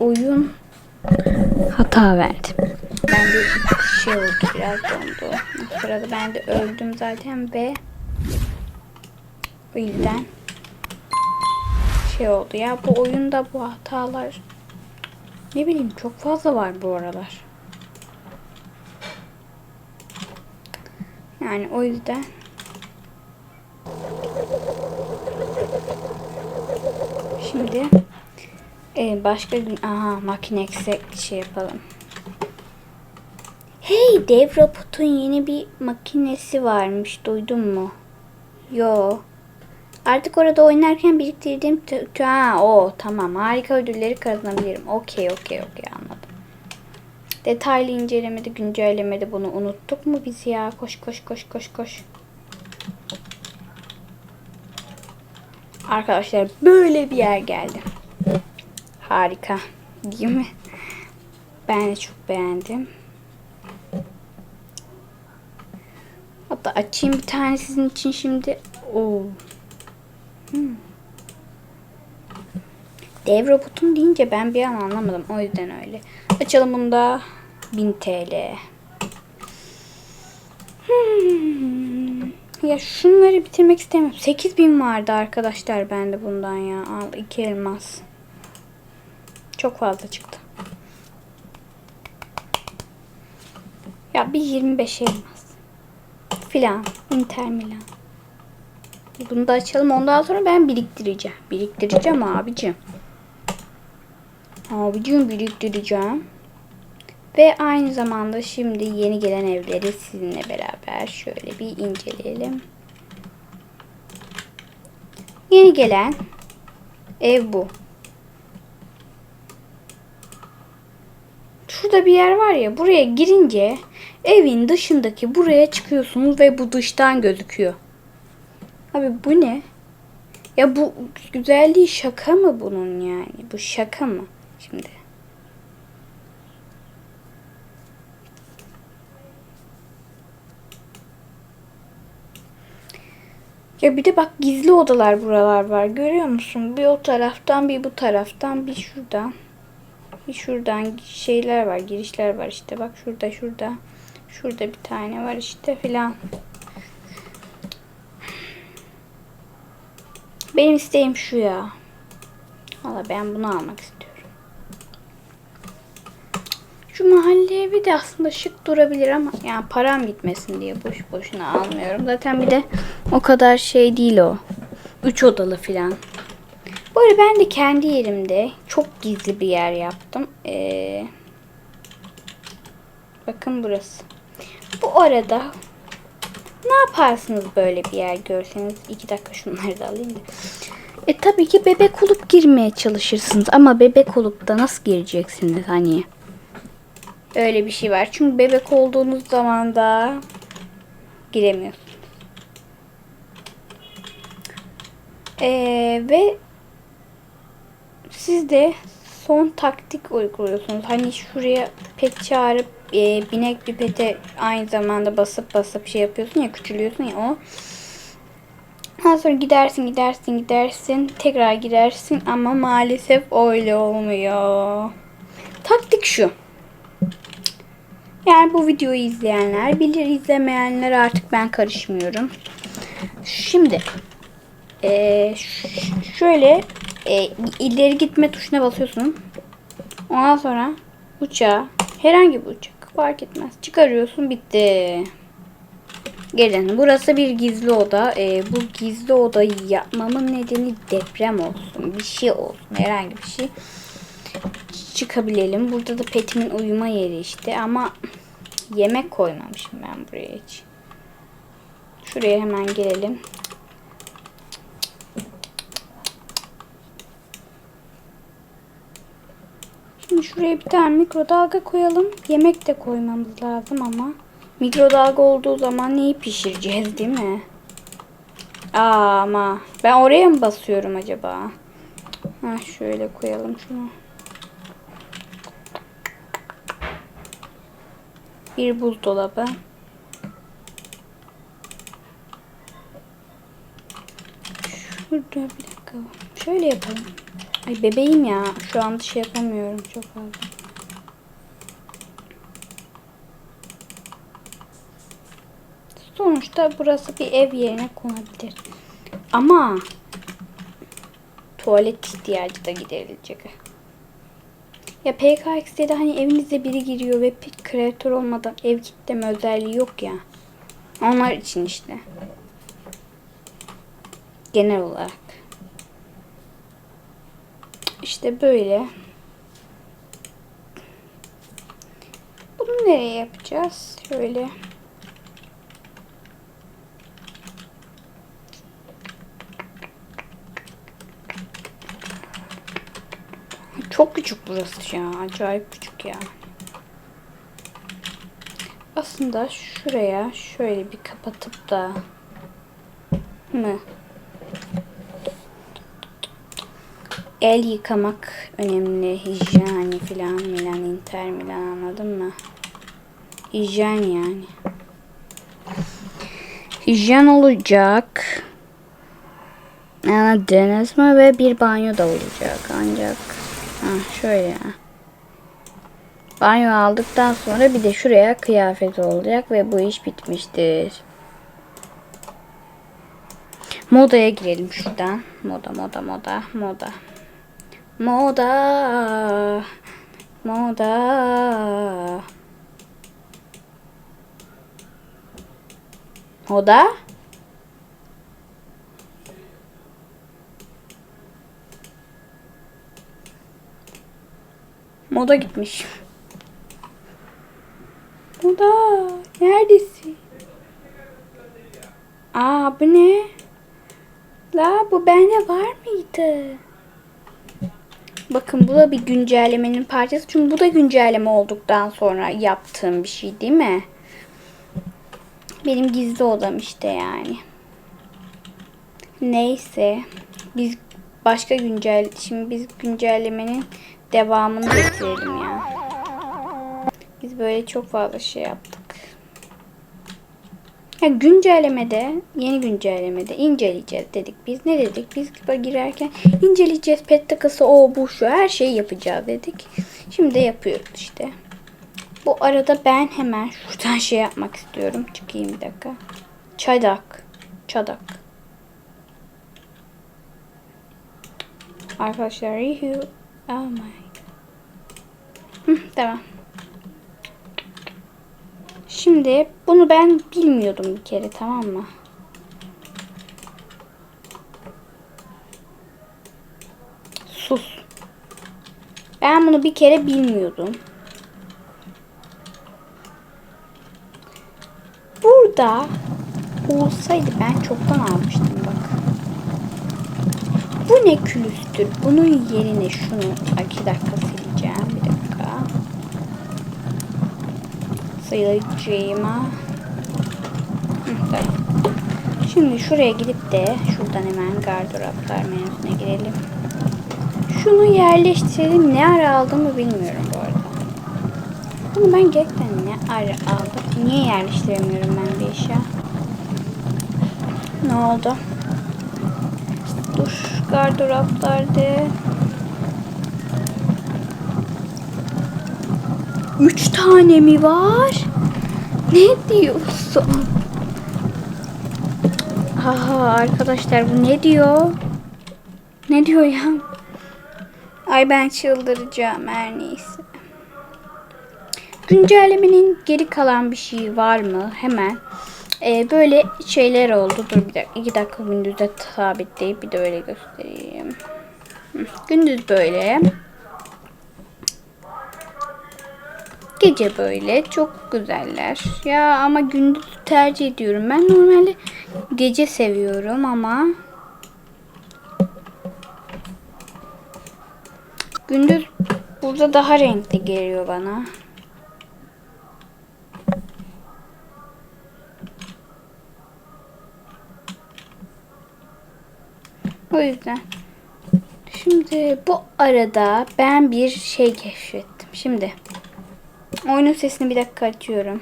oyun hata verdi. Ben de şey oldu biraz dondu. O sırada ben de öldüm zaten ve o yüzden şey oldu ya bu oyunda bu hatalar ne bileyim çok fazla var bu aralar. Yani o yüzden şimdi e, başka gün aha makinex'e şey yapalım. Hey dev robotun yeni bir makinesi varmış duydun mu? Yo. Artık orada oynarken biriktirdiğim ha o tamam harika ödülleri kazanabilirim. Okey okey okey anladım. Detaylı incelemede güncellemede bunu unuttuk mu biz ya? Koş koş koş koş koş. Arkadaşlar böyle bir yer geldi. Harika. Değil mi? Ben de çok beğendim. Hatta açayım bir tane sizin için şimdi. Oo. Hmm. Dev robotum deyince ben bir an anlamadım. O yüzden öyle. Açalım bunu da 1000 TL. Hmm. Ya şunları bitirmek istemiyorum. 8000 vardı arkadaşlar bende bundan ya. Al iki elmas. Çok fazla çıktı. Ya bir 25 elmas. Filan. Inter Milan. Bunu da açalım. Ondan sonra ben biriktireceğim. Biriktireceğim abicim. Abicim biriktireceğim. Ve aynı zamanda şimdi yeni gelen evleri sizinle beraber şöyle bir inceleyelim. Yeni gelen ev bu. Şurada bir yer var ya buraya girince evin dışındaki buraya çıkıyorsunuz ve bu dıştan gözüküyor. Abi bu ne? Ya bu güzelliği şaka mı bunun yani? Bu şaka mı şimdi? Ya bir de bak gizli odalar buralar var. Görüyor musun? Bir o taraftan bir bu taraftan bir şuradan. Şuradan şeyler var. Girişler var işte. Bak şurada şurada. Şurada bir tane var işte filan. Benim isteğim şu ya. Valla ben bunu almak istiyorum. Şu mahalle evi de aslında şık durabilir ama yani param gitmesin diye boş boşuna almıyorum. Zaten bir de o kadar şey değil o. Üç odalı filan. Arada ben de kendi yerimde çok gizli bir yer yaptım. Ee, bakın burası. Bu arada ne yaparsınız böyle bir yer görseniz? İki dakika şunları da alayım da. E tabii ki bebek olup girmeye çalışırsınız ama bebek olup da nasıl gireceksiniz hani? Öyle bir şey var. Çünkü bebek olduğunuz zaman da giremiyorsunuz. Ee, ve siz de son taktik uyguluyorsunuz. Hani şuraya pet çağırıp e, binek bir pete aynı zamanda basıp basıp şey yapıyorsun ya küçülüyorsun ya o. Ondan sonra gidersin gidersin gidersin tekrar gidersin ama maalesef öyle olmuyor. Taktik şu. Yani bu videoyu izleyenler bilir izlemeyenler artık ben karışmıyorum. Şimdi e, ş- şöyle e, ileri gitme tuşuna basıyorsun. Ondan sonra uçağı herhangi bir uçak fark etmez. Çıkarıyorsun bitti. Gelin burası bir gizli oda. E, bu gizli odayı yapmamın nedeni deprem olsun. Bir şey olsun. Herhangi bir şey çıkabilelim. Burada da petimin uyuma yeri işte ama yemek koymamışım ben buraya hiç. Şuraya hemen gelelim. Şimdi şuraya bir tane mikrodalga koyalım. Yemek de koymamız lazım ama mikrodalga olduğu zaman neyi pişireceğiz değil mi? Aa, ama ben oraya mı basıyorum acaba? Ha şöyle koyalım şunu. Bir buzdolabı. Şurada bir dakika. Şöyle yapalım. Ay bebeğim ya. Şu anda şey yapamıyorum çok fazla. Sonuçta burası bir ev yerine konabilir. Ama tuvalet ihtiyacı da giderilecek. Ya PKX'de de hani evinize biri giriyor ve kreatör olmadan ev kitleme özelliği yok ya. Onlar için işte. Genel olarak. İşte böyle. Bunu nereye yapacağız? Şöyle. Çok küçük burası ya. Acayip küçük ya. Aslında şuraya şöyle bir kapatıp da mı? El yıkamak önemli. Hijyen filan Milan, Inter Milan anladın mı? Hijyen yani. Hijyen olacak. Anladınız mı? Ve bir banyo da olacak ancak. Ha, şöyle. Banyo aldıktan sonra bir de şuraya kıyafet olacak ve bu iş bitmiştir. Modaya girelim şuradan. Moda moda moda moda. Moda. Moda. Moda. Moda gitmiş. Moda. Neredesin? Aa bu ne? La bu bende var mıydı? Bakın bu da bir güncellemenin parçası. Çünkü bu da güncelleme olduktan sonra yaptığım bir şey değil mi? Benim gizli odam işte yani. Neyse. Biz başka güncel... Şimdi biz güncellemenin devamını getirelim ya. Biz böyle çok fazla şey yaptık. Ya güncellemede, yeni güncellemede inceleyeceğiz dedik. Biz ne dedik? Biz girerken inceleyeceğiz. Pet takısı o bu şu her şeyi yapacağız dedik. Şimdi de yapıyoruz işte. Bu arada ben hemen şuradan şey yapmak istiyorum. Çıkayım bir dakika. Çadak. Çadak. Arkadaşlar review. Oh my. Hı, tamam. Şimdi bunu ben bilmiyordum bir kere tamam mı? Sus. Ben bunu bir kere bilmiyordum. Burada olsaydı ben çoktan almıştım bak. Bu ne külüstür? Bunun yerine şunu iki dakika sileceğim. Bir dakika. Tamam. Şimdi şuraya gidip de şuradan hemen gardıroplar menüsüne girelim. Şunu yerleştirelim. Ne ara aldığımı bilmiyorum bu arada. Bunu ben gerçekten ne ara aldım? Niye yerleştiremiyorum ben bir eşya? Ne oldu? Dur gardıroplarda. Üç tane mi var? Ne diyorsun? Aha arkadaşlar bu ne diyor? Ne diyor ya? Ay ben çıldıracağım her neyse. Güncellemenin geri kalan bir şey var mı? Hemen. Ee, böyle şeyler oldu. Dur bir dakika. iki dakika gündüzde sabitleyip bir de öyle göstereyim. Gündüz böyle. Gece böyle. Çok güzeller. Ya ama gündüz tercih ediyorum. Ben normalde gece seviyorum ama gündüz burada daha renkli geliyor bana. O yüzden. Şimdi bu arada ben bir şey keşfettim. Şimdi Oyunun sesini bir dakika açıyorum.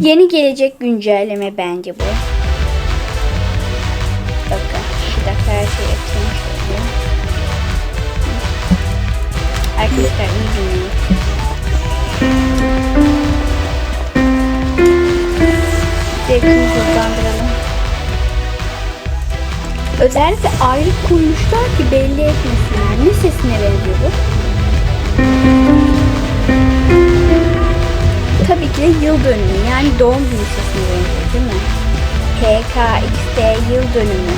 Yeni gelecek güncelleme bence bu. Bakın bir dakika her şey açılmış oluyor. Arkadaşlar iyi dinleyin. Zevkini hızlandıralım. Özellikle ayrı kurmuşlar ki belli etmesinler. Ne sesine benziyor bu? Tabii ki de yıl dönümü yani doğum günü benziyor değil mi? PKXD yıl dönümü.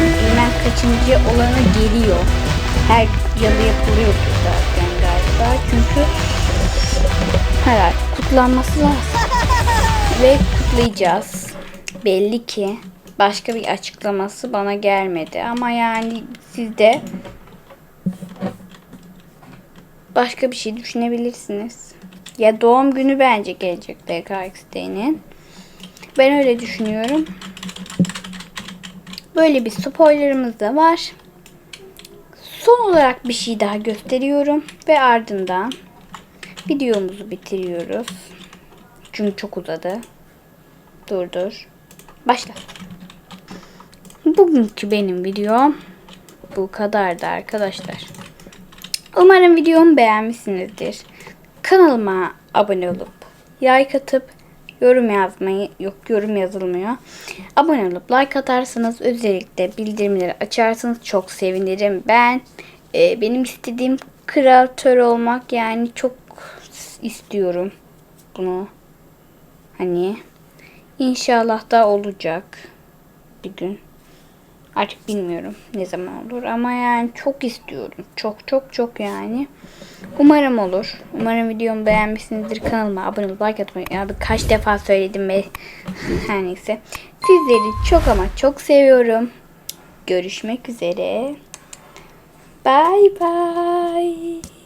Bilmem kaçıncı olanı geliyor. Her yılı yapılıyor zaten galiba. Çünkü herhalde kutlanması lazım. Ve kutlayacağız. Belli ki başka bir açıklaması bana gelmedi. Ama yani siz de başka bir şey düşünebilirsiniz. Ya doğum günü bence gelecek DKXD'nin. Ben öyle düşünüyorum. Böyle bir spoilerımız da var. Son olarak bir şey daha gösteriyorum ve ardından videomuzu bitiriyoruz. Çünkü çok uzadı. Dur dur. Başla. Bugünkü benim videom bu kadardı arkadaşlar. Umarım videomu beğenmişsinizdir. Kanalıma abone olup like atıp yorum yazmayı yok yorum yazılmıyor. Abone olup like atarsanız özellikle bildirimleri açarsanız çok sevinirim. Ben e, benim istediğim kreatör olmak yani çok istiyorum bunu. Hani inşallah da olacak bir gün. Artık bilmiyorum ne zaman olur ama yani çok istiyorum. Çok çok çok yani. Umarım olur. Umarım videomu beğenmişsinizdir. Kanalıma abone olup like atmayı. Ya kaç defa söyledim ve her neyse. Sizleri çok ama çok seviyorum. Görüşmek üzere. Bye bye.